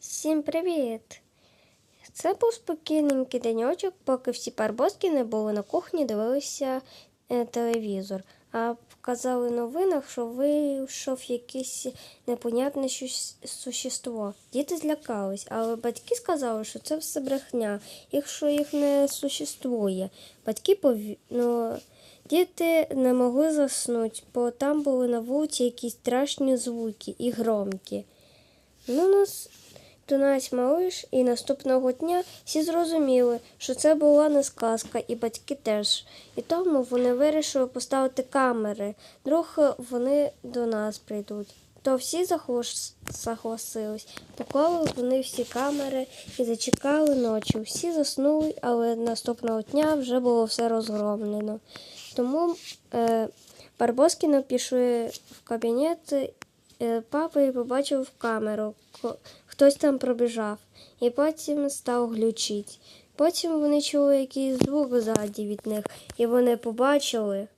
Всім привіт! Це був спокійненький денечок, поки всі парбоски не були на кухні, дивилися е, телевізор. А показали в новинах, що вийшов якесь непонятне существо. Діти злякались, але батьки сказали, що це все брехня, якщо їх не существує. Батьки пові... ну, діти не могли заснути, бо там були на вулиці якісь страшні звуки і громкі. Ну, нас до нас малиш, і наступного дня всі зрозуміли, що це була не сказка, і батьки теж. І тому вони вирішили поставити камери. Друг вони до нас прийдуть. То всі согласились. Поклали вони всі камери і зачекали ночі. Всі заснули, але наступного дня вже було все розгромлено. Тому е, Барбоскіна пішли в кабінет е, папа і побачив камеру. Хтось там пробіжав, і потім став глючить. Потім вони чули якийсь звук ззаді від них, і вони побачили,